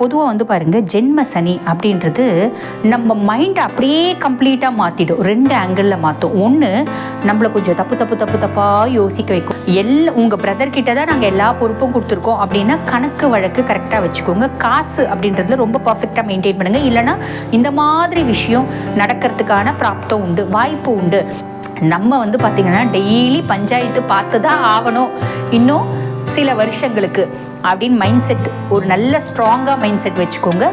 பொதுவாக வந்து பாருங்கள் ஜென்ம சனி அப்படின்றது நம்ம மைண்டை அப்படியே கம்ப்ளீட்டாக மாற்றிடும் ரெண்டு ஆங்கிளில் மாற்றும் ஒன்று நம்மளை கொஞ்சம் தப்பு தப்பு தப்பு தப்பாக யோசிக்க வைக்கும். எல்லா உங்கள் பிரதர்கிட்ட தான் நாங்கள் எல்லா பொறுப்பும் கொடுத்துருக்கோம் அப்படின்னா கணக்கு வழக்கு கரெக்டாக வச்சுக்கோங்க. காசு அப்படின்றதுல ரொம்ப பர்ஃபெக்டாக மெயின்டைன் பண்ணுங்கள் இல்லைன்னா இந்த மாதிரி விஷயம் நடக்கிறதுக்கான பிராப்தம் உண்டு வாய்ப்பு உண்டு. நம்ம வந்து பார்த்திங்கன்னா டெய்லி பஞ்சாயத்து பார்த்து தான் ஆகணும். இன்னும் சில வருஷங்களுக்கு. அப்படின்னு மைண்ட் செட் ஒரு நல்ல ஸ்ட்ராங்காக மைண்ட் செட் வச்சுக்கோங்க.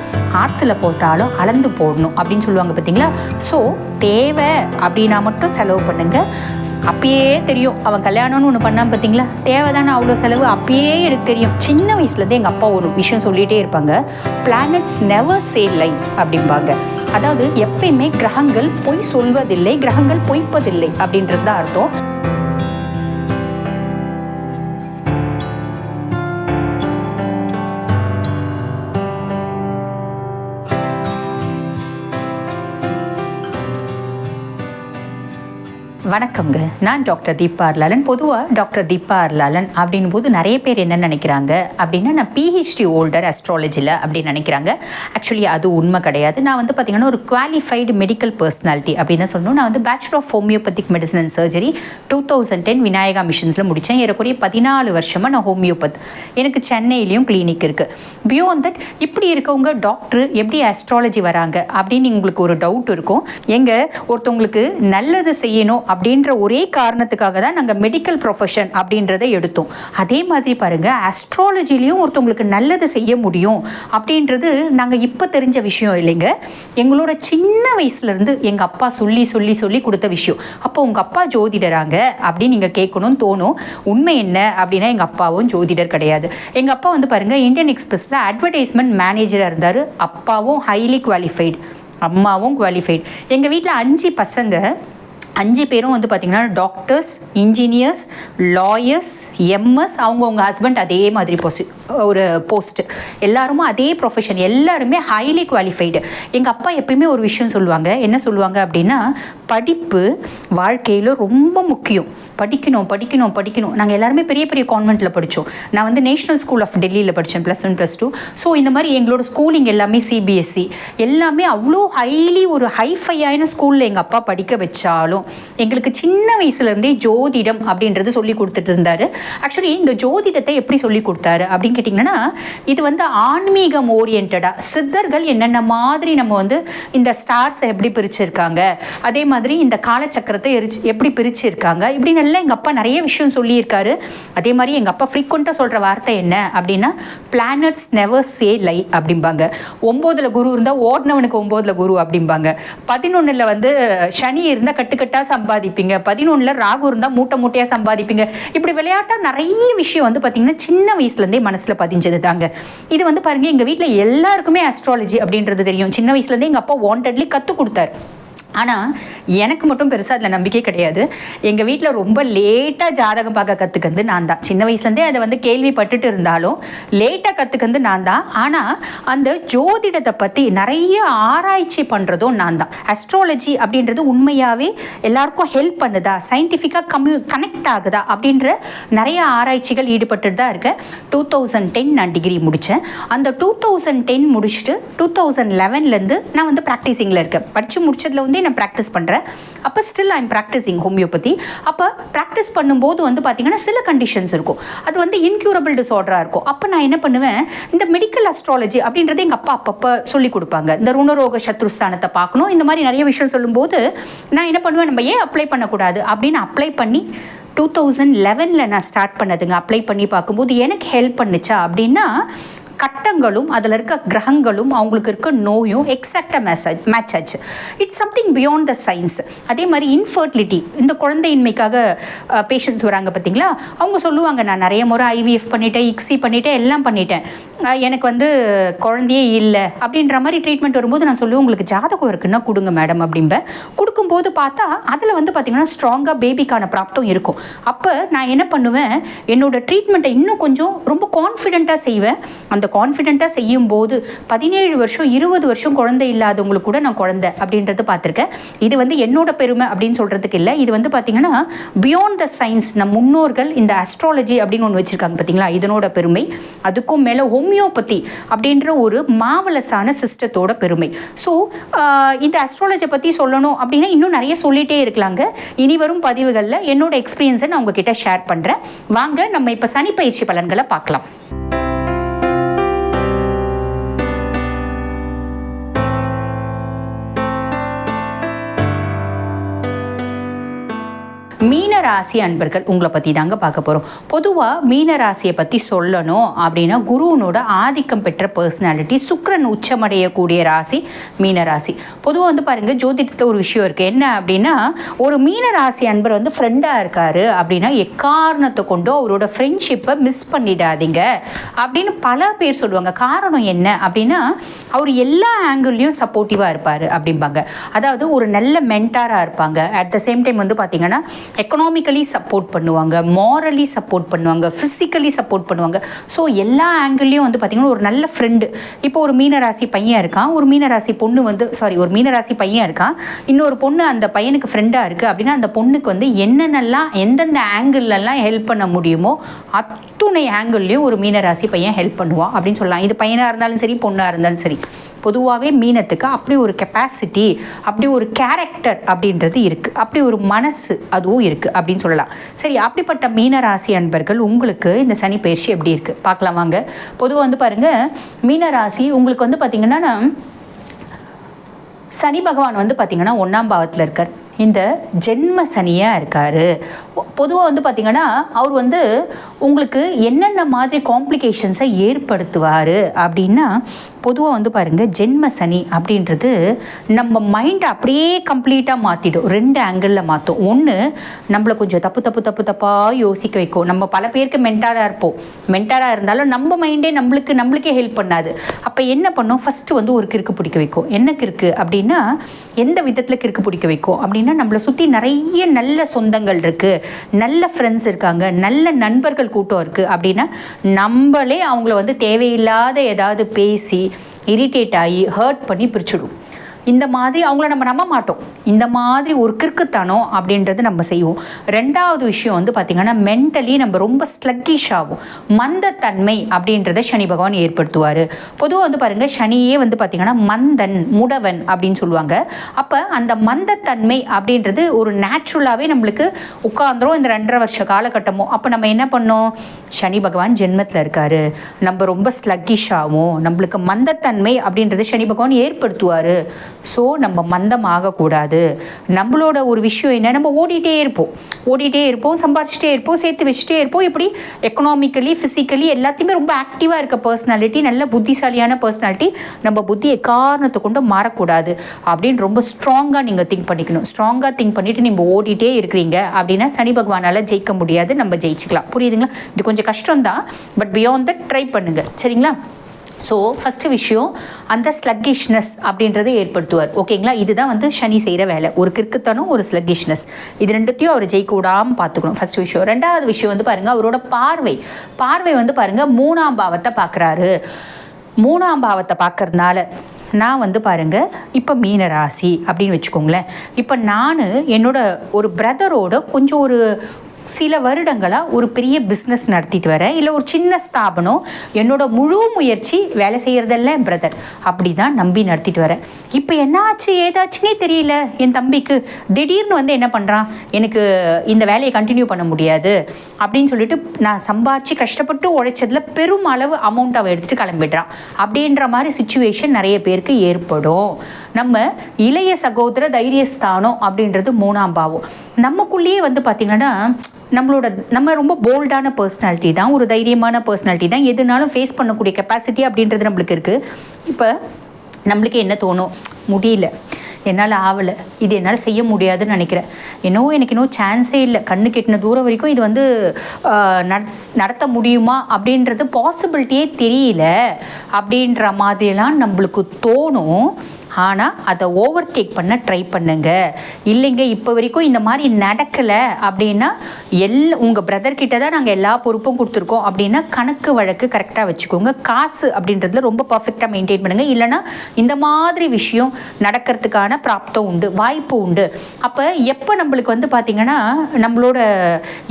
ஆற்றுல போட்டாலும் அளந்து போடணும் அப்படின்னு சொல்லுவாங்க பார்த்தீங்களா ஸோ தேவை அப்படின்னா மட்டும் செலவு பண்ணுங்கள் அப்பயே தெரியும். அவன் கல்யாணம்னு ஒன்று பண்ணான் பார்த்தீங்களா தேவைதானே அவ்வளோ செலவு? அப்பயே எனக்கு தெரியும். சின்ன வயசுலேருந்தே எங்கள் அப்பா ஒரு விஷயம் சொல்லிகிட்டே இருப்பாங்க. பிளானட்ஸ் நெவர் சே லை அப்படிம்பாங்க. அதாவது எப்பயுமே கிரகங்கள் பொய் சொல்வதில்லை கிரகங்கள் பொய்ப்பதில்லை அப்படின்றது தான் அர்த்தம். வணக்கங்க நான் டாக்டர் தீபா அர்லாலன். பொதுவாக டாக்டர் தீபா அர்லாலன் அப்படின் போது நிறைய பேர் என்ன நினைக்கிறாங்க அப்படின்னா நான் பிஹெச்டி ஹோல்டர் அஸ்ட்ராலஜியில் அப்படின்னு நினைக்கிறாங்க. ஆக்சுவலி அது உண்மை கிடையாது. நான் வந்து பார்த்தீங்கன்னா ஒரு குவாலிஃபைடு மெடிக்கல் பர்சனாலிட்டி அப்படின்னு தான் சொல்லணும். நான் வந்து bachelor of homeopathic medicine and surgery two thousand ten Vinayaka மிஷன்ஸில் முடித்தேன் ஏறக்குறைய பதினாலு வருஷமாக நான் ஹோமியோபத் எனக்கு சென்னையிலையும் கிளினிக் இருக்குது பியோன் தட் இப்படி இருக்கவங்க டாக்டர் எப்படி அஸ்ட்ராலஜி வராங்க அப்படின்னு உங்களுக்கு ஒரு டவுட் இருக்கும். எங்கள் ஒருத்தவங்களுக்கு நல்லது செய்யணும் அப்படின்ற ஒரே காரணத்துக்காக தான் நாங்கள் மெடிக்கல் ப்ரொஃபஷன் அப்படின்றத எடுத்தோம். அதே மாதிரி பாருங்கள் ஆஸ்ட்ராலஜிலையும் ஒருத்தவங்களுக்கு நல்லது செய்ய முடியும் அப்படின்றது நாங்கள் இப்போ தெரிஞ்ச விஷயம் இல்லைங்க. எங்களோட சின்ன வயசுலேருந்து எங்கள் அப்பா சொல்லி சொல்லி சொல்லி கொடுத்த விஷயம். அப்போ உங்கள் அப்பா ஜோதிடராங்க அப்படின்னு நீங்கள் கேட்கணும்னு தோணும். உண்மை என்ன அப்படின்னா எங்கள் அப்பாவும் ஜோதிடர் கிடையாது. எங்கள் அப்பா வந்து பாருங்கள் இந்தியன் எக்ஸ்பிரஸில் அட்வர்டைஸ்மெண்ட் மேனேஜராக இருந்தார். அப்பாவும் ஹைலி குவாலிஃபைடு அம்மாவும் குவாலிஃபைடு எங்கள் வீட்டில் அஞ்சு பசங்க. அஞ்சு பேரும் வந்து பார்த்திங்கன்னா டாக்டர்ஸ் இன்ஜினியர்ஸ் லாயர்ஸ் எம்எஸ் அவங்கவுங்க ஹஸ்பண்ட் அதே மாதிரி பொசி ஒரு போஸ்ட் எல்லாருமே அதே ப்ரொஃபஷன் எல்லாருமே ஹைலி குவாலிஃபைடு எங்கள் அப்பா எப்பயுமே ஒரு விஷயம் சொல்லுவாங்க. என்ன சொல்லுவாங்க அப்படின்னா படிப்பு வாழ்க்கையில் ரொம்ப முக்கியம். படிக்கணும் படிக்கணும் படிக்கணும். நாங்கள் எல்லாருமே பெரிய பெரிய கான்வெண்ட்டில் படித்தோம் நான் வந்து நேஷனல் ஸ்கூல் ஆஃப் டெல்லியில் படித்தேன் plus one plus two so இந்த மாதிரி எங்களோட ஸ்கூலிங் எல்லாமே சிபிஎஸ்சி எல்லாமே அவ்வளோ ஹைலி ஒரு ஹைஃபையான ஸ்கூலில் எங்கள் அப்பா படிக்க வச்சாலும் எங்களுக்கு சின்ன வயசுலேருந்தே ஜோதிடம் அப்படின்றது சொல்லி கொடுத்துட்டு இருந்தார். ஆக்சுவலி இந்த ஜோதிடத்தை எப்படி சொல்லி கொடுத்தாரு அப்படின்னு கேட்டிங்கன்னா இது வந்து ஆன்மீகம் ஓரியன்டாக சித்தர்கள் என்னென்ன மாதிரி நம்ம வந்து இந்த ஸ்டார்ஸை எப்படி பிரிச்சிருக்காங்க? அதே மாதிரி இந்த காலச்சக்கரத்தை எரிச்சு எப்படி பிரிச்சிருக்காங்க? இப்படி நல்லா எங்கள் அப்பா நிறைய விஷயம் சொல்லியிருக்காரு. அதே மாதிரி எங்கள் அப்பா ஃப்ரீக்வெண்ட்டாக சொல்கிற வார்த்தை என்ன? அப்படின்னா பிளானட்ஸ் நெவர் சே லை அப்படிம்பாங்க. ஒம்போதில் குரு இருந்தால் ஓடினவனுக்கு ஒம்போதில் குரு அப்படிம்பாங்க. பதினொன்றில் வந்து சனி இருந்தால் கட்டுக்கட்டாக சம்பாதிப்பீங்க. பதினொன்றில் ராகு இருந்தால் மூட்டை மூட்டையாக சம்பாதிப்பீங்க. இப்படி விளையாட்டாக நிறைய விஷயம் வந்து பார்த்திங்கன்னா சின்ன வயசுலேருந்தே மனசில் பதிஞ்சது தாங்க இது வந்து பாருங்கள் எங்கள் வீட்டில் எல்லாருக்குமே அஸ்ட்ராலஜி அப்படின்றது தெரியும். சின்ன வயசுலேருந்தே எங்கள் அப்பா வாண்டட்லி கற்றுக் கொடுத்தாரு. ஆனால் எனக்கு மட்டும் பெருசாக அதில் நம்பிக்கை கிடையாது. எங்கள் வீட்டில் ரொம்ப லேட்டாக ஜாதகம் பார்க்க கற்றுக்கிறது நான் தான். சின்ன வயசுலேருந்தே அதை வந்து கேள்விப்பட்டுட்டு இருந்தாலும் லேட்டாக கற்றுக்கிறது நான் தான். ஆனால் அந்த ஜோதிடத்தை பற்றி நிறைய ஆராய்ச்சி பண்ணுறதும் நான் தான். அஸ்ட்ராலஜி அப்படின்றது உண்மையாகவே எல்லாருக்கும் ஹெல்ப் பண்ணுதா? சயின்டிஃபிக்காக கம்யூ கனெக்ட் ஆகுதா? அப்படின்ற நிறைய ஆராய்ச்சிகள் ஈடுபட்டு தான் இருக்கேன். டூ தௌசண்ட் டென் நான் டிகிரி முடித்தேன் அந்த டூ தௌசண்ட் டென் முடிச்சுட்டு டூ தௌசண்ட் லெவன்லேருந்து நான் வந்து ப்ராக்டிஸிங்கில் இருக்கேன். படித்து முடிச்சதுல வந்து நான் ப்ராக்டிஸ் பண்ணுறேன் அப்போ ஸ்டில் ஐம் ப்ராக்டிஸிங் ஹோமியோபதி அப்போ ப்ராக்டிஸ் பண்ணும்போது வந்து பார்த்திங்கன்னா சில கண்டிஷன்ஸ் இருக்கும். அது வந்து இன்க்யூரபிள் டிஸார்டராக இருக்கும். அப்போ நான் என்ன பண்ணுவேன்? இந்த மெடிக்கல் அஸ்ட்ராலஜி அப்படின்றது எங்கள் அப்பா அப்பப்போ சொல்லி கொடுப்பாங்க. இந்த ருணரோக சத்ருஸ்தானத்தை பார்க்கணும். இந்த மாதிரி நிறைய விஷயம் சொல்லும்போது நான் என்ன பண்ணுவேன்? நம்ம ஏன் அப்ளை பண்ணக்கூடாது? அப்படின்னு அப்ளை பண்ணி டூ தௌசண்ட் லெவனில் நான் ஸ்டார்ட் பண்ணதுங்க. அப்ளை பண்ணி பார்க்கும்போது எனக்கு ஹெல்ப் பண்ணுச்சா அப்படின்னா கட்டங்களும் அதில் இருக்க கிரகங்களும் அவங்களுக்கு இருக்க நோயும் எக்ஸாக்டாக மேசேஜ் மேட்ச் ஆச்சு. It's something beyond the science அதே மாதிரி இன்ஃபர்டிலிட்டி இந்த குழந்தையின்மைக்காக பேஷண்ட்ஸ் வராங்க பார்த்தீங்களா? அவங்க சொல்லுவாங்க நான் நிறைய முறை ஐவிஎஃப் பண்ணிட்டேன் இக்ஸி பண்ணிட்டேன் எல்லாம் பண்ணிட்டேன். எனக்கு வந்து குழந்தையே இல்லை. அப்படின்ற மாதிரி ட்ரீட்மெண்ட் வரும்போது நான் சொல்லுவேன் உங்களுக்கு ஜாதகம் இருக்குன்னா கொடுங்க மேடம் அப்படிம்பேன் கொடுக்கும்போது பார்த்தா அதில் வந்து பார்த்திங்கன்னா ஸ்ட்ராங்காக பேபிக்கான பிராப்தம் இருக்கும். அப்போ நான் என்ன பண்ணுவேன் என்னோட ட்ரீட்மெண்ட்டை இன்னும் கொஞ்சம் ரொம்ப கான்ஃபிடெண்ட்டாக செய்வேன். அந்த கான்ஃபிடென்ட் கான்ஃபிடென்ட்டாக செய்யும்போது பதினேழு வருஷம் இருபது வருஷம் குழந்தை இல்லாதவங்களுக்கு கூட நான் குழந்தை அப்படின்றது பார்த்துருக்கேன். இது வந்து என்னோட பெருமை அப்படின்னு சொல்கிறதுக்கு இல்லை. இது வந்து பார்த்திங்கன்னா பியாண்ட் த சயின்ஸ் நம் முன்னோர்கள் இந்த அஸ்ட்ராலஜி அப்படின்னு ஒன்று வச்சுருக்காங்க பார்த்தீங்களா இதனோட பெருமை. அதுக்கும் மேலே ஹோமியோபதி அப்படின்ற ஒரு மாவலஸான சிஸ்டத்தோட பெருமை. ஸோ இந்த அஸ்ட்ராலஜி பற்றி சொல்லணும் அப்படின்னா இன்னும் நிறைய சொல்லிகிட்டே இருக்கலாங்க. இனி வரும் பதிவுகளில் என்னோட எக்ஸ்பீரியன்ஸை நான் உங்ககிட்ட ஷேர் பண்ணுறேன் வாங்க நம்ம இப்போ சனி பயிற்சி பலன்களை பார்க்கலாம். மீன ராசி அன்பர்கள் உங்களை பற்றி தாங்க பார்க்க போகிறோம் பொதுவாக மீன ராசியை பற்றி சொல்லணும் அப்படின்னா குருவனோட ஆதிக்கம் பெற்ற பர்சனாலிட்டி சுக்கரன் உச்சமடையக்கூடிய ராசி மீன ராசி பொதுவாக வந்து பாருங்கள் ஜோதிடத்தில் ஒரு விஷயம் இருக்குது என்ன அப்படின்னா ஒரு மீன ராசி அன்பர் வந்து ஃப்ரெண்டாக இருக்காரு அப்படின்னா எக்காரணத்தை கொண்டோ அவரோட ஃப்ரெண்ட்ஷிப்பை மிஸ் பண்ணிடாதீங்க அப்படின்னு பல பேர் சொல்லுவாங்க. காரணம் என்ன அப்படின்னா அவர் எல்லா ஆங்கிள்லேயும் சப்போர்ட்டிவாக இருப்பார் அப்படிம்பாங்க. அதாவது ஒரு நல்ல மென்டாராக இருப்பாங்க. அட் த சேம் டைம் வந்து பார்த்தீங்கன்னா எக்கனாமிக்கலி சப்போர்ட் பண்ணுவாங்க மாரலி சப்போர்ட் பண்ணுவாங்க ஃபிசிக்கலி சப்போர்ட் பண்ணுவாங்க. ஸோ எல்லா ஆங்கிள்லேயும் வந்து பார்த்திங்கன்னா ஒரு நல்ல ஃப்ரெண்டு இப்போ ஒரு மீனராசி பையன் இருக்கான் ஒரு மீனராசி பொண்ணு வந்து சாரி ஒரு மீனராசி பையன் இருக்கான். இன்னொரு பொண்ணு அந்த பையனுக்கு ஃப்ரெண்டாக இருக்குது அப்படின்னா அந்த பொண்ணுக்கு வந்து என்னென்னலாம் எந்தெந்த ஆங்கிள்லலாம் ஹெல்ப் பண்ண முடியுமோ அத்துணை ஆங்கிள்லேயும் ஒரு மீனராசி பையன் ஹெல்ப் பண்ணுவான் அப்படின்னு சொல்லலாம். இது பையனாக இருந்தாலும் சரி பொண்ணாக இருந்தாலும் சரி. பொதுவாகவே மீனத்துக்கு அப்படி ஒரு கெப்பாசிட்டி அப்படி ஒரு கேரக்டர் அப்படின்றது இருக்குது அப்படி ஒரு மனசு அதுவும் இருக்குது அப்படின்னு சொல்லலாம். சரி அப்படிப்பட்ட மீனராசி அன்பர்கள் உங்களுக்கு இந்த சனி பயிற்சி எப்படி இருக்குது பார்க்கலாம் வாங்க. பொதுவாக வந்து பாருங்கள் மீனராசி உங்களுக்கு வந்து பார்த்திங்கன்னா சனி பகவான் வந்து பார்த்திங்கன்னா ஒன்றாம் பாவத்தில் இருக்கார். இந்த ஜென்ம சனியாக இருக்கார். பொதுவாக வந்து பார்த்திங்கன்னா அவர் வந்து உங்களுக்கு என்னென்ன மாதிரி காம்ப்ளிகேஷன்ஸை ஏற்படுத்துவார் அப்படின்னா பொதுவாக வந்து பாருங்கள் ஜென்ம சனி அப்படின்றது நம்ம மைண்டை அப்படியே கம்ப்ளீட்டாக மாற்றிடும் ரெண்டு ஆங்கிளில் மாற்றும் ஒன்று நம்மளை கொஞ்சம் தப்பு தப்பு தப்பு தப்பாக யோசிக்க வைக்கும். நம்ம பல பேருக்கு மென்டாராக இருப்போம். மென்டாராக இருந்தாலும் நம்ம மைண்டே நம்மளுக்கு நம்மளுக்கே ஹெல்ப் பண்ணாது. அப்போ என்ன பண்ணும்? ஃபஸ்ட்டு வந்து ஒரு கிறுக்கு பிடிக்க வைக்கும். என்ன கிறுக்கு அப்படின்னா எந்த விதத்தில் கிறுக்கு பிடிக்க வைக்கும் அப்படின்னா நம்மளை சுற்றி நிறைய நல்ல சொந்தங்கள் இருக்குது நல்ல ஃப்ரெண்ட்ஸ் இருக்காங்க நல்ல நண்பர்கள் கூட்டம் இருக்குது அப்படின்னா நம்மளே அவங்கள வந்து தேவையில்லாத ஏதாவது பேசி இரிட்டேட் ஆகி ஹர்ட் பண்ணி பிரிச்சுடும் இந்த மாதிரி அவங்கள நம்ம நம்ப மாட்டோம். இந்த மாதிரி ஒரு கிறுக்குத்தனம் அப்படின்றது நம்ம செய்வோம். ரெண்டாவது விஷயம் வந்து பார்த்திங்கன்னா மென்டலி நம்ம ரொம்ப ஸ்லக்கிஷ் ஆகும் மந்தத்தன்மை அப்படின்றத சனி பகவான் ஏற்படுத்துவார். பொதுவாக வந்து பாருங்கள் சனியே வந்து பார்த்திங்கன்னா மந்தன் முடவன் அப்படின்னு சொல்லுவாங்க. அப்போ அந்த மந்தத்தன்மை அப்படின்றது ஒரு நேச்சுரலாகவே நம்மளுக்கு உட்காந்துரும் இந்த ரெண்டரை வருஷ காலகட்டமும் அப்போ நம்ம என்ன பண்ணோம்? சனி பகவான் ஜென்மத்தில் இருக்கார். நம்ம ரொம்ப ஸ்லக்கிஷ் ஆகும் நம்மளுக்கு மந்தத்தன்மை அப்படின்றது சனி பகவான் ஏற்படுத்துவார். ஸோ நம்ம மந்தம் ஆகக்கூடாது நம்மளோட ஒரு விஷயம் என்ன? நம்ம ஓடிட்டே இருப்போம். ஓடிட்டே இருப்போம் சம்பாரிச்சிட்டே இருப்போம் சேர்த்து வச்சுட்டே இருப்போம். இப்படி எக்கனாமிக்கலி ஃபிசிக்கலி எல்லாத்தையுமே ரொம்ப ஆக்டிவாக இருக்க பர்சனாலிட்டி நல்ல புத்திசாலியான பர்சனாலிட்டி நம்ம புத்தி எக்காரணத்தை கொண்டு மாறக்கூடாது. அப்படின்னு ரொம்ப ஸ்ட்ராங்காக நீங்கள் திங்க் பண்ணிக்கணும். ஸ்ட்ராங்காக திங்க் பண்ணிவிட்டு நீங்கள் ஓடிட்டே இருக்கிறீங்க அப்படின்னா சனி பகவானால் ஜெயிக்க முடியாது. நம்ம ஜெயிச்சுக்கலாம். புரியுதுங்களா? இது கொஞ்சம் கஷ்டம் தான் பட் பியாண்ட் தட் ட்ரை பண்ணுங்கள் சரிங்களா? ஸோ ஃபஸ்ட்டு விஷயம் அந்த ஸ்லக்கிஷ்னஸ் அப்படின்றத ஏற்படுத்துவார். ஓகேங்களா இதுதான் வந்து சனி செய்கிற வேலை. ஒரு கிறுக்குத்தனம் ஒரு ஸ்லக்கிஷ்னஸ் இது ரெண்டுத்தையும் அவர் ஜெயிக்க விடாமல் பார்த்துக்கணும். ஃபஸ்ட் விஷயம். ரெண்டாவது விஷயம் வந்து பாருங்கள் அவரோட பார்வை. பார்வை வந்து பாருங்கள் மூணாம் பாவத்தை பார்க்குறாரு. மூணாம் பாவத்தை பார்க்கறதுனால நான் வந்து பாருங்கள் இப்போ மீன ராசி அப்படின்னு வச்சுக்கோங்களேன். இப்போ நான் என்னோட ஒரு பிரதரோட கொஞ்சம் ஒரு சில வருடங்களாக ஒரு பெரிய பிஸ்னஸ் நடத்திட்டு வரேன் இல்லை ஒரு சின்ன ஸ்தாபனம் என்னோட முழு முயற்சி வேலை செய்கிறதில்ல பிரதர் அப்படி தான் நம்பி நடத்திட்டு வரேன் இப்போ என்னாச்சு ஏதாச்சுன்னே தெரியல. என் தம்பிக்கு திடீர்னு வந்து என்ன பண்ணுறான் எனக்கு இந்த வேலையை கண்டினியூ பண்ண முடியாது அப்படின்னு சொல்லிட்டு நான் சம்பாரித்து கஷ்டப்பட்டு உழைச்சதில் பெரும் அளவு அமௌண்ட் அவன் எடுத்துகிட்டு கிளம்பிடுறான். அப்படின்ற மாதிரி சுச்சுவேஷன் நிறைய பேருக்கு ஏற்படும். நம்ம இளைய சகோதர தைரியஸ்தானம் அப்படின்றது மூணாம் பாவம். நமக்குள்ளேயே வந்து பார்த்திங்கன்னா நம்மளோட நம்ம ரொம்ப போல்டான பர்சனாலிட்டி தான் ஒரு தைரியமான பர்சனாலிட்டி தான். எதுனாலும் ஃபேஸ் பண்ணக்கூடிய கெப்பாசிட்டி அப்படின்றது நம்மளுக்கு இருக்குது இப்போ நம்மளுக்கு என்ன தோணும்? முடியல. என்னால் ஆகலை இது என்னால் செய்ய முடியாதுன்னு நினைக்கிறேன். என்னவோ எனக்கு இன்னும் சான்ஸே இல்லை. கண்ணு கெட்டின தூரம் வரைக்கும் இது வந்து நடத்த முடியுமா? அப்படின்றது பாசிபிலிட்டியே தெரியல. அப்படின்ற மாதிரிலாம் நம்மளுக்கு தோணும். ஆனால் அதை ஓவர் டேக் பண்ண ட்ரை பண்ணுங்க. இல்லைங்க இப்போ வரைக்கும் இந்த மாதிரி நடக்கலை அப்படின்னா எல் உங்கள் பிரதர்கிட்ட தான் நாங்கள் எல்லா பொறுப்பும் கொடுத்துருக்கோம் அப்படின்னா கணக்கு வழக்கு கரெக்டாக வச்சுக்கோங்க. காசு அப்படின்றதுல ரொம்ப பர்ஃபெக்டாக மெயின்டைன் பண்ணுங்கள் இல்லைன்னா இந்த மாதிரி விஷயம் நடக்கிறதுக்கான பிராப்தம் உண்டு வாய்ப்பு உண்டு. அப்போ எப்போ நம்மளுக்கு வந்து பார்த்திங்கன்னா நம்மளோட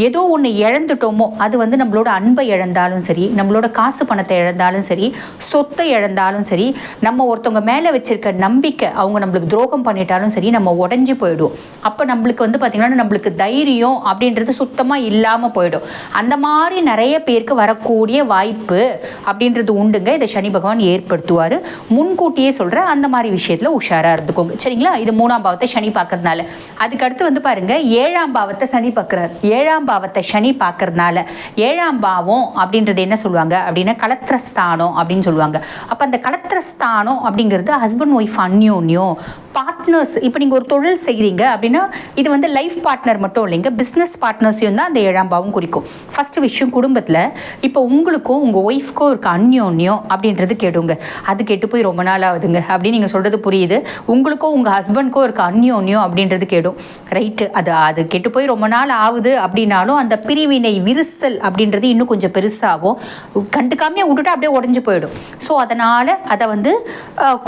ஏதோ ஒன்று இழந்துட்டோமோ அது வந்து நம்மளோட அன்பை இழந்தாலும் சரி நம்மளோட காசு பணத்தை இழந்தாலும் சரி சொத்தை இழந்தாலும் சரி நம்ம ஒருத்தவங்க மேலே வச்சிருக்க நம்பிக்கை. அவங்க நம்மளுக்கு துரோகம் பண்ணிட்டாலும் சரி நம்ம உடஞ்சி போயிடும் அப்போ நம்மளுக்கு வந்து பார்த்திங்கன்னா நம்மளுக்கு தைரியம் அப்படின்றது சுத்தமாக இல்லாமல் போயிடும். அந்த மாதிரி நிறைய பேருக்கு வரக்கூடிய வாய்ப்பு அப்படின்றது உண்டுங்க. இதை சனி பகவான் ஏற்படுத்துவார். முன்கூட்டியே சொல்கிற அந்த மாதிரி விஷயத்தில் உஷாராக இருந்துக்கோங்க. சரிங்களா? இது மூணாம் பாவத்தை சனி பார்க்கறதுனால. அதுக்கடுத்து வந்து பாருங்கள் ஏழாம் பாவத்தை சனி பார்க்குறாரு. ஏழாம் பாவத்தை சனி பார்க்கறதுனால ஏழாம் பாவம் அப்படின்றது என்ன சொல்லுவாங்க அப்படின்னா கலத்திரஸ்தானம் அப்படின்னு சொல்லுவாங்க. அப்போ அந்த கலத்திரஸ்தானம் அப்படிங்கிறது ஹஸ்பண்ட் ஒய்ஃப் அந்யோன்யம் பார்ட்னர்ஸ் இப்போ நீங்கள் ஒரு தொழில் செய்கிறீங்க அப்படின்னா இது வந்து லைஃப் பார்ட்னர் மட்டும் இல்லைங்க பிஸ்னஸ் பார்ட்னர்ஸையும் தான் அந்த ஏழாம் பாவம் குறிக்கும். ஃபஸ்ட்டு விஷயம் குடும்பத்தில் இப்போ உங்களுக்கும் உங்கள் ஒய்ஃப்க்கும் இருக்க அந்யோன்யம் அப்படின்றது கேடுங்க. அது கெட்டு போய் ரொம்ப நாள் ஆகுதுங்க. அப்படின்னு நீங்கள் சொல்கிறது புரியுது. உங்களுக்கும் உங்கள் ஹஸ்பண்ட்க்கும் இருக்க அந்யோன்யம் அப்படின்றது கேடும். ரைட்டு அது அது கெட்டு போய் ரொம்ப நாள் ஆகுது அப்படின்னாலும் அந்த பிரிவினை விரிசல் அப்படின்றது இன்னும் கொஞ்சம் பெருசாகும். கண்டுக்காமே விட்டுட்டு அப்படியே உடஞ்சி போயிடும். ஸோ அதனால் அதை வந்து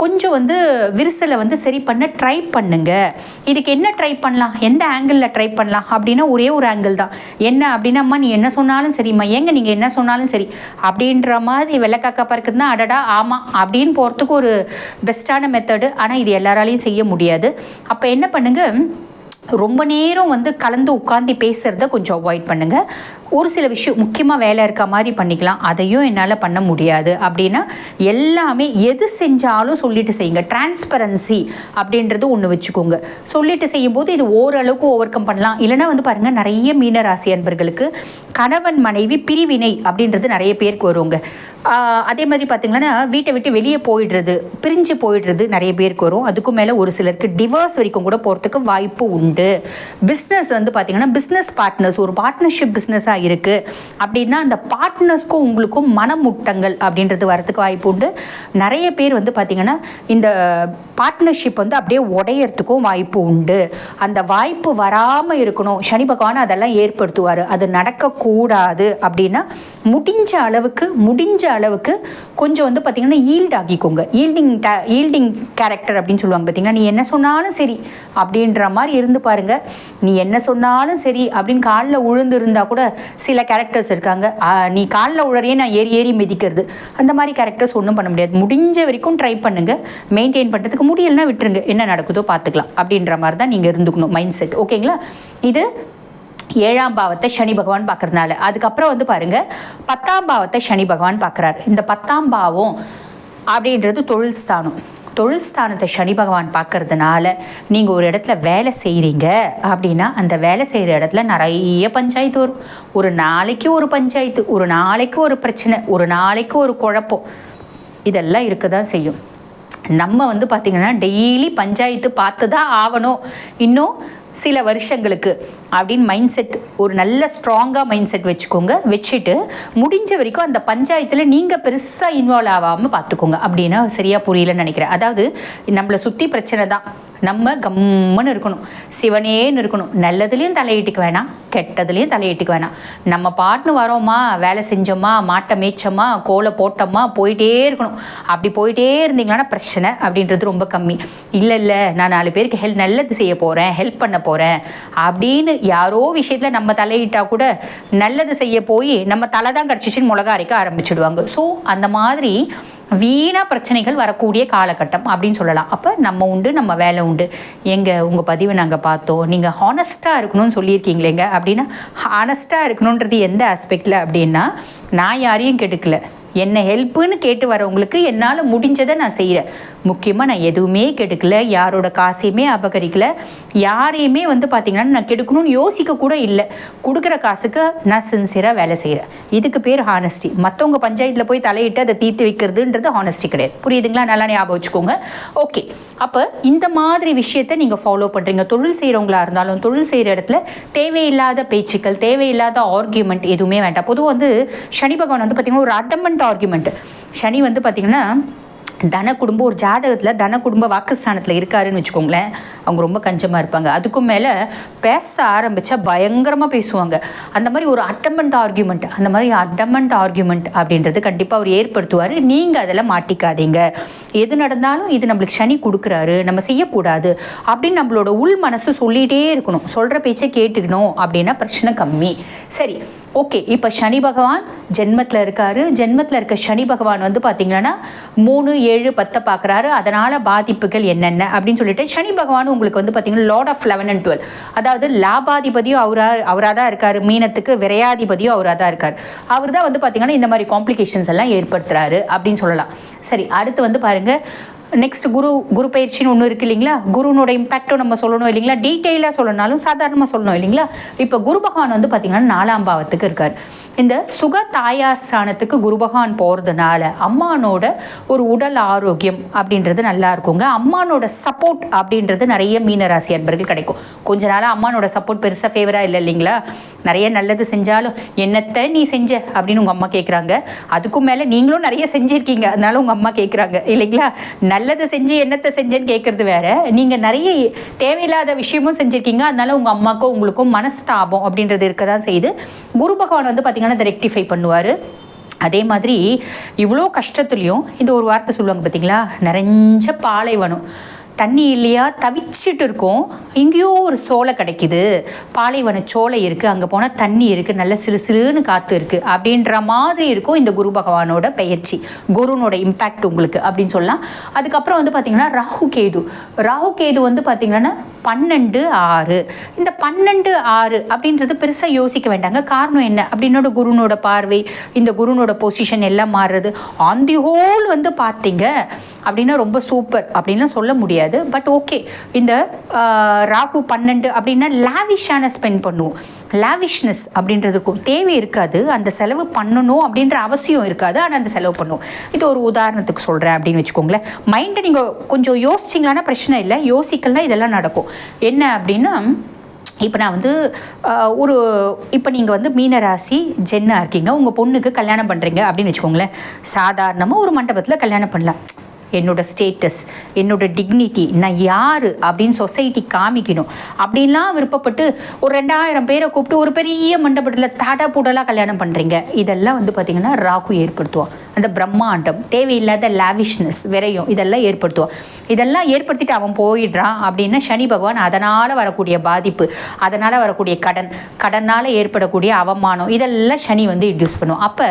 கொஞ்சம் வந்து விரிசலை வந்து சரி பண்ணி ட்ரை பண்ணுங்க. இதுக்கு என்ன ட்ரை பண்ணலாம்? எந்த ஆங்கிளில் ட்ரை பண்ணலாம்? அப்படின்னா ஒரே ஒரு ஆங்கிள் தான். என்ன அப்படின்னாம்மா நீ என்ன சொன்னாலும் சரிம்மா. ஏங்க நீங்கள் என்ன சொன்னாலும் சரி. அப்படின்ற மாதிரி வெள்ளைக்காக்கா பறக்குதுன்னா அடடா ஆமாம் அப்படின்னு போகிறதுக்கு ஒரு பெஸ்ட்டான மெத்தடு ஆனால் இது எல்லாராலையும் செய்ய முடியாது. அப்போ என்ன பண்ணுங்க? ரொம்ப நேரம் வந்து கலந்து உட்காந்து பேசுகிறத கொஞ்சம் அவாய்ட் பண்ணுங்கள் ஒரு சில விஷயம் முக்கியமாக வேலை இருக்க மாதிரி பண்ணிக்கலாம். அதையும் என்னால் பண்ண முடியாது. அப்படின்னா எல்லாமே எது செஞ்சாலும் சொல்லிட்டு செய்யுங்க. டிரான்ஸ்பரன்சி அப்படின்றது ஒன்று வச்சுக்கோங்க. சொல்லிட்டு செய்யும்போது இது ஓரளவுக்கு ஓவர் கம் பண்ணலாம். இல்லைன்னா வந்து பாருங்கள் நிறைய மீனராசி அன்பர்களுக்கு கணவன் மனைவி பிரிவினை அப்படின்றது நிறைய பேருக்கு வருவாங்க அதே மாதிரி பார்த்தீங்கன்னா வீட்டை விட்டு வெளியே போயிடுறது பிரிஞ்சு போயிடுறது நிறைய பேருக்கு வரும். அதுக்கும் மேலே ஒரு சிலருக்கு டிவோர்ஸ் வரைக்கும் கூட போகிறதுக்கு வாய்ப்பு உண்டு. பிஸ்னஸ் வந்து பார்த்தீங்கன்னா பிஸ்னஸ் பார்ட்னர்ஸ் ஒரு பார்ட்னர்ஷிப் பிஸ்னஸாக இருக்குது அப்படின்னா அந்த பார்ட்னர்ஸ்க்கும் உங்களுக்கும் மனமுட்டங்கள் அப்படின்றது வரத்துக்கு வாய்ப்பு உண்டு. நிறைய பேர் வந்து பார்த்தீங்கன்னா இந்த பார்ட்னர்ஷிப் வந்து அப்படியே உடையறதுக்கும் வாய்ப்பு உண்டு. அந்த வாய்ப்பு வராமல் இருக்கணும். சனி பகவான் அதெல்லாம் ஏற்படுத்துவார். அது நடக்கக்கூடாது அப்படின்னா முடிஞ்ச அளவுக்கு முடிஞ்ச அளவுக்கு கொஞ்சம் வந்து பார்த்திங்கன்னா ஈல்ட் ஆக்கிக்கோங்க. ஈல்டிங் ஈல்டிங் கேரக்டர் அப்படின்னு சொல்லுவாங்க பார்த்தீங்கன்னா நீ என்ன சொன்னாலும் சரி அப்படின்ற மாதிரி இருந்து பாருங்க. நீ என்ன சொன்னாலும் சரி அப்படின்னு காலில் உழுந்து இருந்தால் கூட சில கேரக்டர்ஸ் இருக்காங்க. நீ காலில் உழறையே நான் ஏறி ஏறி மிதிக்கிறது. அந்த மாதிரி கேரக்டர்ஸ் ஒன்றும் பண்ண முடியாது. முடிஞ்ச வரைக்கும் ட்ரை பண்ணுங்கள் மெயின்டைன் பண்ணுறதுக்கு முடியலன்னா விட்டுருங்க. என்ன நடக்குதோ பார்த்துக்கலாம் அப்படின்ற மாதிரி தான் நீங்கள் இருந்துக்கணும் மைண்ட் செட் ஓகேங்களா இது ஏழாம் பாவத்தை சனி பகவான் பார்க்கறதுனால. அதுக்கப்புறம் வந்து பாருங்க பத்தாம் பாவத்தை சனி பகவான் பார்க்குறாரு. இந்த பத்தாம் பாவம் அப்படின்றது தொழில் ஸ்தானம். தொழில் ஸ்தானத்தை சனி பகவான் பார்க்கறதுனால நீங்கள் ஒரு இடத்துல வேலை செய்கிறீங்க அப்படின்னா அந்த வேலை செய்கிற இடத்துல நிறைய பஞ்சாயத்து வரும். ஒரு நாளைக்கு ஒரு பஞ்சாயத்து ஒரு நாளைக்கு ஒரு பிரச்சனை ஒரு நாளைக்கு ஒரு குழப்பம். இதெல்லாம் இருக்க தான் செய்யும். நம்ம வந்து பார்த்திங்கன்னா டெய்லி பஞ்சாயத்து பார்த்து தான் ஆகணும். இன்னும் சில வருஷங்களுக்கு. அப்படின்னு மைண்ட் செட் ஒரு நல்ல ஸ்ட்ராங்காக மைண்ட் செட் வச்சுக்கோங்க. வச்சுட்டு முடிஞ்ச வரைக்கும் அந்த பஞ்சாயத்தில் நீங்கள் பெருசாக இன்வால்வ் ஆகாமல் பார்த்துக்கோங்க அப்படின்னா சரியாக புரியலன்னு நினைக்கிறேன். அதாவது நம்மளை சுற்றி பிரச்சனை தான். நம்ம கம்முன்னு இருக்கணும். சிவனேன்னு இருக்கணும். நல்லதுலேயும் தலையிட்டுக்க வேணாம். கெட்டதுலேயும் தலையிட்டுக்க வேணாம். நம்ம பாட்டுன்னு வரோமா? வேலை செஞ்சோமா? மாட்டை மேய்ச்சோமா? கோலை போட்டோமா? போயிட்டே இருக்கணும். அப்படி போயிட்டே இருந்தீங்கன்னா பிரச்சனை அப்படின்றது ரொம்ப கம்மி. இல்லை இல்லை நான் நாலு பேருக்கு ஹெல்ப் நல்லது செய்ய போகிறேன் ஹெல்ப் பண்ண போகிறேன் அப்படின்னு யாரோ விஷயத்தில் நம்ம தலையிட்டால் கூட நல்லது செய்ய போய் நம்ம தலை தான் கிடச்சிச்சின்னு மிளகா அரைக்க ஆரம்பிச்சிடுவாங்க. ஸோ அந்த மாதிரி வீணா பிரச்சனைகள் வரக்கூடிய காலகட்டம் அப்படின்னு சொல்லலாம். அப்போ நம்ம உண்டு நம்ம வேலை உண்டு. எங்கள் உங்கள் பதிவை நாங்கள் பார்த்தோம். நீங்கள் ஹானஸ்ட்டாக இருக்கணும்னு சொல்லியிருக்கீங்களேங்க. அப்படின்னா ஹானஸ்ட்டாக இருக்கணுன்றது எந்த ஆஸ்பெக்டில் அப்படின்னா நான் யாரையும் கெடுக்கல. என்ன ஹெல்ப்புன்னு கேட்டு வரவங்களுக்கு என்னால் முடிஞ்சதை நான் செய்கிறேன் முக்கியமாக நான் எதுவுமே கெடுக்கல யாரோட காசையுமே அபகரிக்கல யாரையுமே வந்து பார்த்திங்கன்னா நான் கெடுக்கணும்னு யோசிக்க கூட இல்லை. கொடுக்குற காசுக்கு நான் சின்சியராக வேலை செய்கிறேன் இதுக்கு பேர் ஹானஸ்டி மற்றவங்க பஞ்சாயத்தில் போய் தலையிட்டு அதை தீர்த்து வைக்கிறதுன்றது ஹானஸ்டி கிடையாது. புரியுதுங்களா? நல்லா ஞாபகம் வச்சுக்கோங்க. ஓகே அப்போ இந்த மாதிரி விஷயத்தை நீங்கள் ஃபாலோ பண்ணுறீங்க தொழில் செய்கிறவங்களா இருந்தாலும் தொழில் செய்கிற இடத்துல தேவையில்லாத பேச்சுக்கள் தேவையில்லாத ஆர்கியூமெண்ட் எதுவுமே வேண்டாம். பொதுவாக வந்து சனி பகவான் வந்து பார்த்திங்கன்னா ஒரு அடமெண்ட் ஆர்குமெண்ட் சனி வந்து பார்த்திங்கன்னா தன குடும்பம் ஒரு ஜாதகத்தில் தன குடும்ப வாக்குஸ்தானத்தில் இருக்காருன்னு வச்சுக்கோங்களேன். அவங்க ரொம்ப கஞ்சமாக இருப்பாங்க. அதுக்கும் மேலே பேச ஆரம்பித்தா பயங்கரமாக பேசுவாங்க. அந்த மாதிரி ஒரு அட்டமெண்ட் ஆர்கியூமெண்ட் அந்த மாதிரி அட்டமெண்ட் ஆர்கியூமெண்ட் அப்படின்றது கண்டிப்பாக அவர் ஏற்படுத்துவார். நீங்கள் அதில் மாட்டிக்காதீங்க. எது நடந்தாலும் இது நம்மளுக்கு சனி கொடுக்குறாரு. நம்ம செய்யக்கூடாது. அப்படின்னு நம்மளோட உள் மனசு சொல்லிகிட்டே இருக்கணும். சொல்கிற பேச்சை கேட்டுக்கணும் அப்படின்னா பிரச்சனை கம்மி. சரி. ஓகே இப்போ சனி பகவான் ஜென்மத்தில் இருக்காரு. ஜென்மத்தில் இருக்க சனி பகவான் வந்து பார்த்தீங்கன்னா மூணு ஏழு பத்தை பார்க்குறாரு அதனால் பாதிப்புகள் என்னென்ன அப்படின்னு சொல்லிட்டு சனி பகவான் உங்களுக்கு வந்து பார்த்தீங்கன்னா lord of eleven and twelve அதாவது லாபாதிபதியும் அவரா அவராக தான் இருக்கார். மீனத்துக்கு விரையாதிபதியும் அவராக தான் இருக்கார். அவர் தான் வந்து பார்த்தீங்கன்னா இந்த மாதிரி காம்ப்ளிகேஷன்ஸ் எல்லாம் ஏற்படுத்துகிறாரு அப்படின்னு சொல்லலாம். சரி அடுத்து வந்து பாருங்கள் நெக்ஸ்ட் குரு குரு பயிற்சின்னு ஒன்று இருக்கு இல்லைங்களா? குருனோட இம்பாக்டும் நம்ம சொல்லணும் இல்லைங்களா? டீட்டெயிலாக சொல்லணும்னாலும் சாதாரணமாக சொல்லணும் இல்லைங்களா? இப்போ குரு பகவான் வந்து பார்த்திங்கன்னா நாலாம் பாவத்துக்கு இருக்கார். இந்த சுக தாயார் ஸ்தானத்துக்கு குரு பகவான் போகிறதுனால அம்மானோட ஒரு உடல் ஆரோக்கியம் அப்படின்றது நல்லா இருக்குங்க. அம்மானோட சப்போர்ட் அப்படின்றது நிறைய மீனராசி அன்பர்கள் கிடைக்கும். கொஞ்ச நாளாக அம்மானோட சப்போர்ட் பெருசாக ஃபேவராக இல்லை இல்லைங்களா? நிறைய நல்லது செஞ்சாலும் என்னத்தை நீ செஞ்ச அப்படின்னு உங்கள் அம்மா கேட்குறாங்க அதுக்கும் மேலே நீங்களும் நிறைய செஞ்சுருக்கீங்க. அதனால உங்கள் அம்மா கேட்குறாங்க இல்லைங்களா? நல்லது செஞ்சு என்னத்தை செஞ்சேன்னு கேட்குறது வேற. நீங்கள் நிறைய தேவையில்லாத விஷயமும் செஞ்சுருக்கீங்க. அதனால உங்கள் அம்மாக்கும் உங்களுக்கும் மனஸ்தாபம் அப்படின்றது இருக்க தான் செய்யுது. குரு பகவான் வந்து பார்த்திங்கன்னா அதை ரெக்டிஃபை பண்ணுவார். அதே மாதிரி இவ்வளோ கஷ்டத்துலேயும் இந்த ஒரு வார்த்தை சொல்லுவாங்க பார்த்தீங்களா நிறைஞ்ச பாலைவனம். தண்ணி இல்லையா? தவிச்சிட்டு இருக்கோம். எங்கேயோ ஒரு சோலை கிடைக்குது. பாலைவன சோலை இருக்குது அங்கே போனால் தண்ணி இருக்குது நல்ல சிலு சிலுன்னு காற்று இருக்குது அப்படின்ற மாதிரி இருக்கும் இந்த குரு பகவானோட பெயர்ச்சி. குருனோட இம்பேக்ட் உங்களுக்கு அப்படின்னு சொல்லலாம். அதுக்கப்புறம் வந்து பார்த்திங்கன்னா ராகு கேது. ராகு கேது வந்து பார்த்திங்கன்னா பன்னெண்டு ஆறு. இந்த பன்னெண்டு ஆறு அப்படின்றது பெருசாக யோசிக்க வேண்டாங்க. காரணம் என்ன? அப்படின்னோட குருனோட பார்வை இந்த குருனோட பொசிஷன் எல்லாம் மாறுறது. ஆன் தி ஹோல் வந்து பார்த்தீங்க அப்படின்னா ரொம்ப சூப்பர் அப்படின்னு சொல்ல முடியாது. பட் ஓகே இந்த ராகு பன்னெண்டு அப்படின்னா லாவிஷான ஸ்பெண்ட் பண்ணுவோம். லாவிஷ்னஸ் அப்படின்றதுக்கும் தேவை இருக்காது. அந்த செலவு பண்ணணும் அப்படின்ற அவசியம் இருக்காது. ஆனால் அந்த செலவு பண்ணுவோம். இது ஒரு உதாரணத்துக்கு சொல்கிறேன் அப்படின்னு வச்சுக்கோங்களேன். மைண்டை நீங்கள் கொஞ்சம் யோசிச்சிங்களான்னா பிரச்சனை இல்லை. யோசிக்கலனா இதெல்லாம் நடக்கும். என்ன அப்படின்னா இப்போ நான் வந்து ஒரு இப்போ நீங்கள் வந்து மீனராசி ஜென்னாக இருக்கீங்க. உங்கள் பொண்ணுக்கு கல்யாணம் பண்ணுறீங்க அப்படின்னு வச்சுக்கோங்களேன். சாதாரணமாக ஒரு மண்டபத்தில் கல்யாணம் பண்ணலாம். என்னோட ஸ்டேட்டஸ் என்னோட டிக்னிட்டி நான் யார் அப்படின்னு சொசைட்டி காமிக்கணும். அப்படின்லாம் விருப்பப்பட்டு ஒரு ரெண்டாயிரம் பேரை கூப்பிட்டு ஒரு பெரிய மண்டபத்தில் தாடா பூடலாக கல்யாணம் பண்ணுறீங்க இதெல்லாம் வந்து பார்த்திங்கன்னா ராகு ஏற்படுத்துவோம் அந்த பிரம்மாண்டம் தேவையில்லாத லாவிஷ்னஸ் விரையும் இதெல்லாம் ஏற்படுத்துவோம் இதெல்லாம் ஏற்படுத்திட்டு அவன் போயிடுறான் அப்படின்னா சனி பகவான் அதனால் வரக்கூடிய பாதிப்பு அதனால் வரக்கூடிய கடன் கடனால் ஏற்படக்கூடிய அவமானம் இதெல்லாம் சனி வந்து இன்டியூஸ் பண்ணுவோம் அப்போ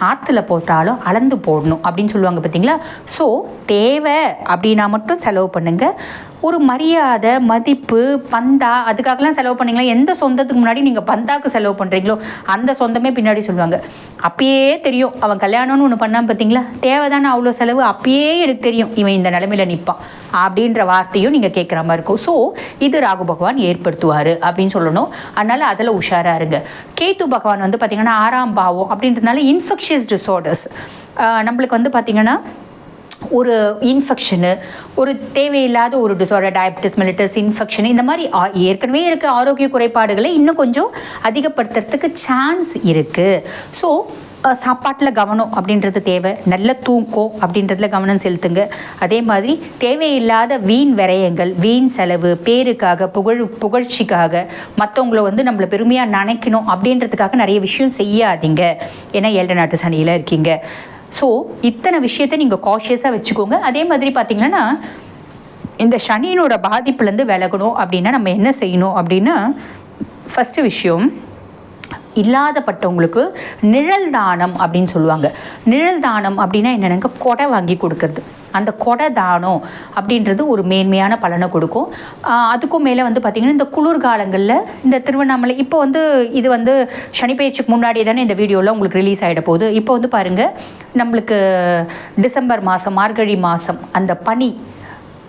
ஆற்றுல போட்டாலும் அளந்து போடணும் அப்படின்னு சொல்லுவாங்க பார்த்தீங்களா? ஸோ தேவை அப்படின்னா மட்டும் செலவு பண்ணுங்கள் ஒரு மரியாதை மதிப்பு பந்தா அதுக்காகலாம் செலவு பண்ணிங்களா? எந்த சொந்தத்துக்கு முன்னாடி நீங்கள் பந்தாக்கு செலவு பண்ணுறீங்களோ அந்த சொந்தமே பின்னாடி சொல்லுவாங்க. அப்பயே தெரியும். அவன் கல்யாணம்னு ஒன்று பண்ணான் பார்த்தீங்களா தேவைதானே அவ்வளோ செலவு? அப்பயே எனக்கு தெரியும். இவன் இந்த நிலமையில நிற்பான் அப்படின்ற வார்த்தையும் நீங்கள் கேட்குற மாதிரி இருக்கும். ஸோ இது ராகு பகவான் ஏற்படுத்துவார் அப்படின்னு சொல்லணும். அதனால் அதில் உஷாராக இருங்க. கேத்து பகவான் வந்து பார்த்திங்கன்னா ஆறாம் பாவம் அப்படின்றதுனால இன்ஃபெக்ஷியஸ் டிஸார்டர்ஸ் நம்மளுக்கு வந்து பார்த்திங்கன்னா ஒரு இன்ஃபெக்ஷனு ஒரு தேவையில்லாத ஒரு டிசார்டர் டயபிட்டிஸ் மெலிட்டஸ் இன்ஃபெக்ஷன் இந்த மாதிரி ஏற்கனவே இருக்க ஆரோக்கிய குறைபாடுகளை இன்னும் கொஞ்சம் அதிகப்படுத்துறதுக்கு சான்ஸ் இருக்குது ஸோ சாப்பாட்டில் கவனம் அப்படின்றது தேவை. நல்ல தூக்கம் அப்படின்றதுல கவனம் செலுத்துங்க. அதே மாதிரி தேவையில்லாத வீண் விரயங்கள் வீண் செலவு பேருக்காக புகழ் புகழ்ச்சிக்காக மற்றவங்கள வந்து நம்மளை பெருமையாக நினைக்கணும் அப்படின்றதுக்காக நிறைய விஷயம் செய்யாதீங்க. ஏன்னா ஏழை நாட்டு சனியில் இருக்கீங்க. ஸோ இத்தனை விஷயத்தை நீங்கள் காஷியஸாக வச்சுக்கோங்க. அதே மாதிரி பார்த்தீங்கன்னா இந்த சனியினோட பாதிப்புலேருந்து விலகணும் அப்படின்னா நம்ம என்ன செய்யணும் அப்படின்னா ஃபஸ்ட்டு விஷயம் இல்லாதப்பட்டவங்களுக்கு நிழல் தானம் அப்படின்னு சொல்லுவாங்க. நிழல் தானம் அப்படின்னா என்னென்னங்க? கொடை வாங்கி கொடுக்கறது. அந்த கொடை தானம் அப்படின்றது ஒரு மேன்மையான பலனை கொடுக்கும். அதுக்கும் மேலே வந்து பார்த்திங்கன்னா இந்த குளிர்காலங்களில் இந்த திருவண்ணாமலை இப்போ வந்து இது வந்து சனி பயிற்சிக்கு முன்னாடியே தானே இந்த வீடியோவில் உங்களுக்கு ரிலீஸ் ஆகிட போகுது. இப்போ வந்து பாருங்கள் நம்மளுக்கு டிசம்பர் மாதம் மார்கழி மாதம் அந்த பனி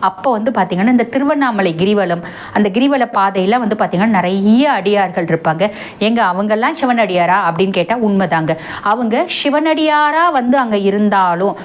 அப்போ வந்து பார்த்திங்கன்னா இந்த திருவண்ணாமலை கிரிவலம் அந்த கிரிவல பாதையில் வந்து பார்த்திங்கன்னா நிறைய அடியார்கள் இருப்பாங்க. எங்க அவங்கெல்லாம் சிவனடியாரா அப்படின்னு கேட்டால் உண்மைதாங்க. அவங்க சிவனடியாராக வந்து அங்கே இருந்தாலும்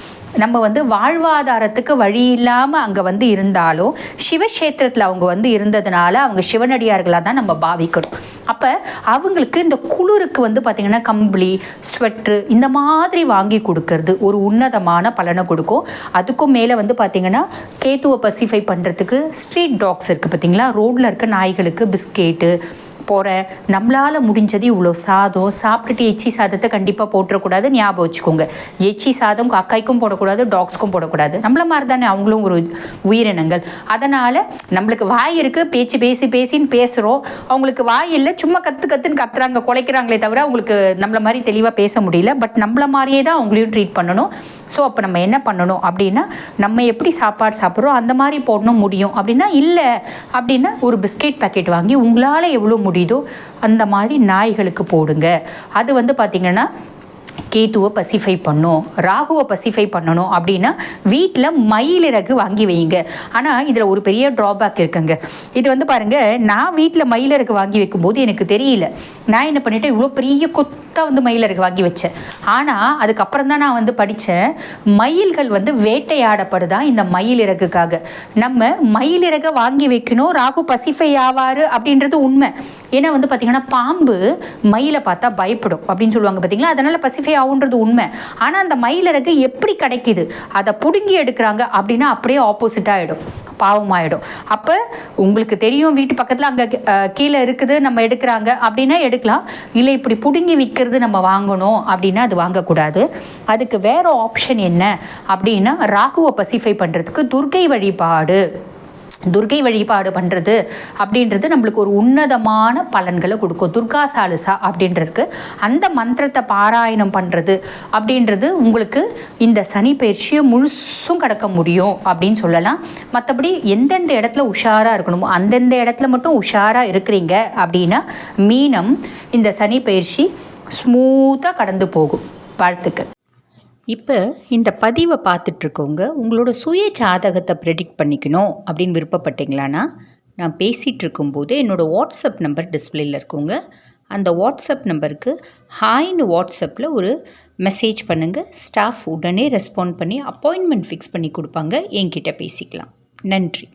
நம்ம வந்து வாழ்வாதாரத்துக்கு வழி இல்லாமல் அங்கே வந்து இருந்தாலும் சிவக்ஷேத்திரத்தில் அவங்க வந்து இருந்ததுனால அவங்க சிவனடியார்களாக தான் நம்ம பாவிக்கணும். அப்போ அவங்களுக்கு இந்த குளிருக்கு வந்து பார்த்திங்கன்னா கம்பளி ஸ்வெட்ரு இந்த மாதிரி வாங்கி கொடுக்கறது ஒரு உன்னதமான பலனை கொடுக்கும். அதுக்கும் மேலே வந்து பார்த்திங்கன்னா கேத்துவ பசிஃபை பண்ணுறதுக்கு ஸ்ட்ரீட் டாக்ஸ் இருக்குது பார்த்தீங்களா? ரோட்டில் இருக்க நாய்களுக்கு பிஸ்கெட்டு போகிற நம்மளால் முடிஞ்சது இவ்வளோ சாதம். சாப்பிட்டுட்டு எச்சி சாதத்தை கண்டிப்பாக போட்டுறக்கூடாது. ஞாபகம் வச்சுக்கோங்க. எச்சி சாதம் அக்காய்க்கும் போடக்கூடாது டாக்ஸ்க்கும் போடக்கூடாது. நம்மள மாதிரி தானே அவங்களும் ஒரு உயிரினங்கள். அதனால் நம்மளுக்கு வாய் இருக்குது பேச்சு பேசி பேசின்னு பேசுகிறோம் அவங்களுக்கு வாய் இல்லை சும்மா கற்று கற்றுன்னு கத்துறாங்க. குலைக்கிறாங்களே தவிர அவங்களுக்கு நம்மள மாதிரி தெளிவாக பேச முடியல. பட் நம்மள மாதிரியே தான் அவங்களையும் ட்ரீட் பண்ணணும். ஸோ அப்போ நம்ம என்ன பண்ணணும் அப்படின்னா நம்ம எப்படி சாப்பாடு சாப்பிட்றோம் அந்த மாதிரி போடணும் முடியும். அப்படின்னா இல்லை அப்படின்னா ஒரு பிஸ்கெட் பாக்கெட் வாங்கி உங்களால் எவ்வளோ முடியும் முடியுதோ அந்த மாதிரி நாய்களுக்கு போடுங்க. அது வந்து பார்த்திங்கன்னா கேத்துவை பசிஃபை பண்ணும் ராகுவை பசிஃபை பண்ணணும் அப்படின்னா வீட்டில் மயிலிறகு வாங்கி வைங்க ஆனால் இதில் ஒரு பெரிய ட்ராபேக் இருக்குங்க. இது வந்து பாருங்கள் நான் வீட்டில் மயிலிறகு வாங்கி வைக்கும்போது எனக்கு தெரியல. நான் என்ன பண்ணிட்டேன் இவ்வளோ பெரிய கொத்தாக வந்து மயிலிறகு வாங்கி வச்சேன். ஆனால் அதுக்கப்புறம் தான் நான் வந்து படித்தேன் மயில்கள் வந்து வேட்டையாடப்படுதான் இந்த மயிலிறகுக்காக நம்ம மயிலிறகை வாங்கி வைக்கணும் ராகு பசிஃபை ஆவார் அப்படின்றது உண்மை. ஏன்னா வந்து பார்த்திங்கன்னா பாம்பு மயிலை பார்த்தா பயப்படும் அப்படின்னு சொல்லுவாங்க பார்த்தீங்களா அதனால் பசி பசிஃபை ஆகுன்றது உண்மை. ஆனால் அந்த மயிலிறகு எப்படி கிடைக்கிது? அதை பிடுங்கி எடுக்கிறாங்க அப்படின்னா அப்படியே ஆப்போசிட் ஆகிடும் பாவமாயிடும். அப்போ உங்களுக்கு தெரியும் வீட்டு பக்கத்தில் அங்கே கீழே இருக்குது நம்ம எடுக்கிறாங்க அப்படின்னா எடுக்கலாம். இல்லை இப்படி பிடுங்கி விற்கிறது நம்ம வாங்கணும் அப்படின்னா அது வாங்கக்கூடாது. அதுக்கு வேறு ஆப்ஷன் என்ன? அப்படின்னா ராகுவை பசிஃபை பண்ணுறதுக்கு துர்க்கை வழிபாடு. துர்க்கை வழிபாடு பண்ணுறது அப்படின்றது நம்மளுக்கு ஒரு உன்னதமான பலன்களை கொடுக்கும். துர்கா சாலுசா அப்படின்றதுக்கு அந்த மந்திரத்தை பாராயணம் பண்ணுறது அப்படின்றது உங்களுக்கு இந்த சனி பயிற்சியை முழுசும் கடக்க முடியும் அப்படின்னு சொல்லலாம். மற்றபடி எந்தெந்த இடத்துல உஷாராக இருக்கணுமோ அந்தந்த இடத்துல மட்டும் உஷாராக இருக்கிறீங்க அப்படின்னா மீனம் இந்த சனி பயிற்சி ஸ்மூத்தாக கடந்து போகும். வாழ்த்துக்கள். இப்போ இந்த பதிவை பார்த்துட்ருக்கவங்க உங்களோட சுய ஜாதகத்தை ப்ரெடிக்ட் பண்ணிக்கணும் அப்படின்னு விருப்பப்பட்டீங்களான்னா நான் பேசிகிட்டு இருக்கும்போது என்னோடய வாட்ஸ்அப் நம்பர் டிஸ்பிளேயில் இருக்குங்க. அந்த வாட்ஸ்அப் நம்பருக்கு ஹாய்னு வாட்ஸ்அப்பில் ஒரு மெசேஜ் பண்ணுங்கள் ஸ்டாஃப் உடனே ரெஸ்பாண்ட் பண்ணி அப்பாயின்மெண்ட் ஃபிக்ஸ் பண்ணி கொடுப்பாங்க. என்கிட்ட பேசிக்கலாம். நன்றி.